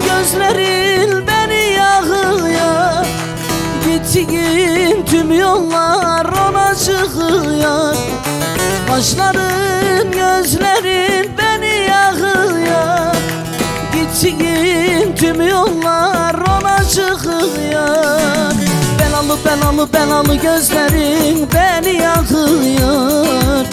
gözlerin beni yakıyor Gittiğin tüm yollar ona çıkıyor Kaşların gözlerin beni yakıyor Gittiğin tüm yollar ona çıkıyor Belalı belalı belalı gözlerin beni yakıyor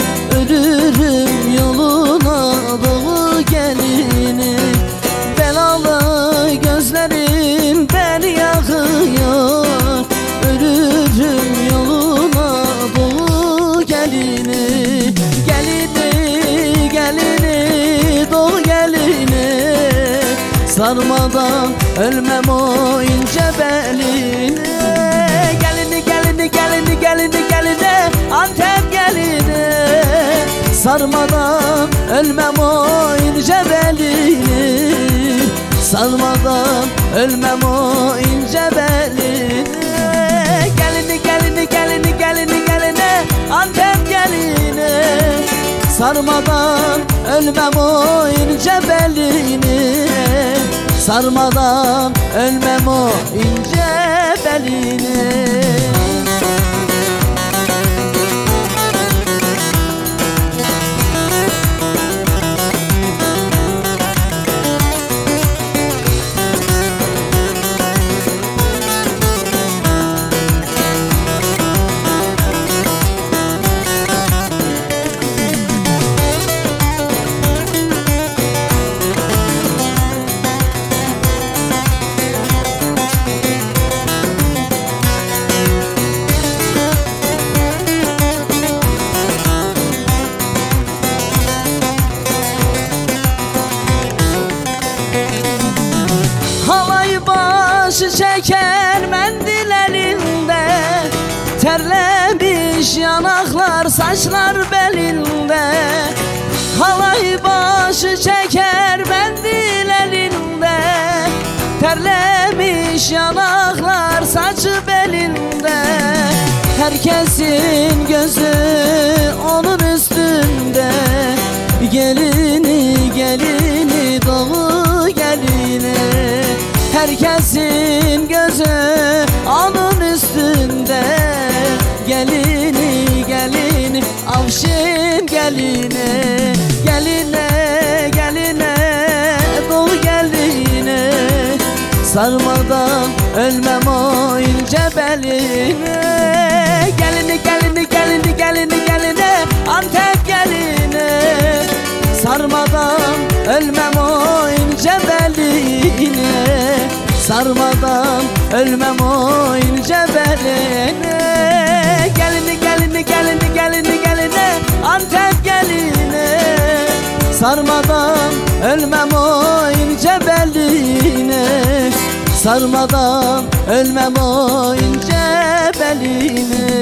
gelini Gelini gelini doğu gelini Sarmadan ölmem o ince beline. Gelini gelini gelini gelini gelini Antep gelini Sarmadan ölmem o ince belini Sarmadan ölmem o ince belini Sarmadan ölmem o ince belini. Sarmadan ölmem o ince belini başı çeker mendil elinde Terlemiş yanaklar saçlar belinde. Halay başı çeker mendil elinde Terlemiş yanaklar saçı belinde. Herkesin gözü onun üstünde. Gelini gelini doğu gelini Herkesin gözü onun üstünde. Gelini gelini avşin gelini Geline geline doğu geline. Sarmadan ölmem o ince beline. Gelini gelini gelini gelini gelini Antep gelini Sarmadan ölmem o Sarmadan ölmem o ince beline. Gelini gelini gelini gelini gelini Antep gelini Sarmadan ölmem o ince beline. Sarmadan ölmem o ince beline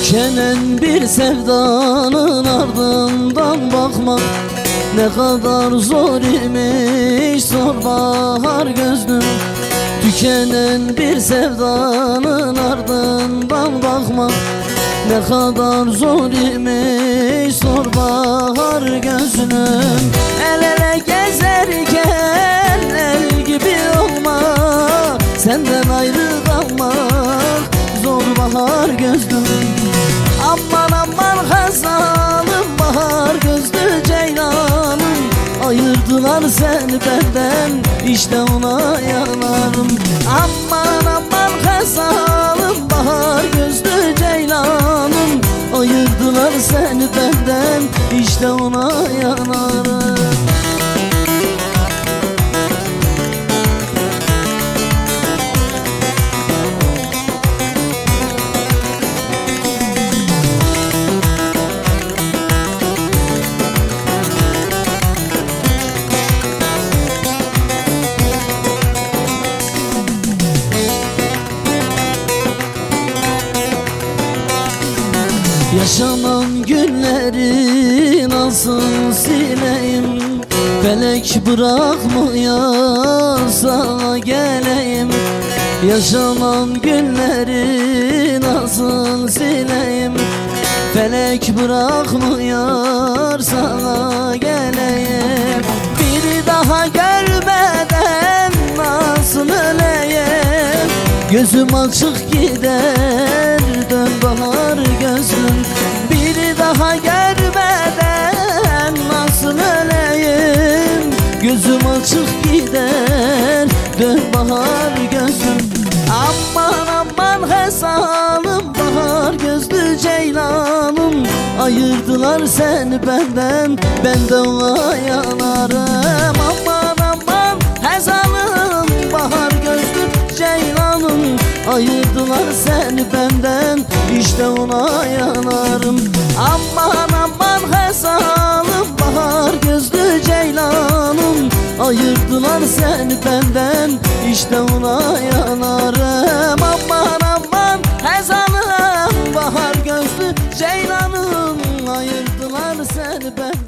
Tükenen bir sevdanın ardından bakmak Ne kadar zor imiş sor bahar gözlüm. Tükenen bir sevdanın ardından bakmak Ne kadar zor imiş sor bahar gözlüm Ayırdılar seni benden işte ona yanarım. Aman aman hazalım bahar gözlü ceylanım. Ayırdılar seni benden işte ona yanarım günleri nasıl sileyim Felek bırakmıyor sana geleyim. Yaşanan günleri nasıl sileyim Felek bırakmıyor sana geleyim. Bir daha görmeden nasıl öleyim? Gözüm açık gider dön bahar gözlüm Bir daha görmeden nasıl öleyim. Gözüm açık gider dön bahar gözlüm Aman aman hesalım bahar gözlü ceylanım. Ayırdılar seni benden ben de ona yanarım. Aman aman hesalım bahar gözlü ceylanım. Ayırdılar seni benden işte ona yanarım Aman aman hesalım bahar gözlü ceylanım. Ayırdılar seni benden işte ona yanarım. Aman aman hezalım bahar gözlü ceylanım. Ayırdılar seni benden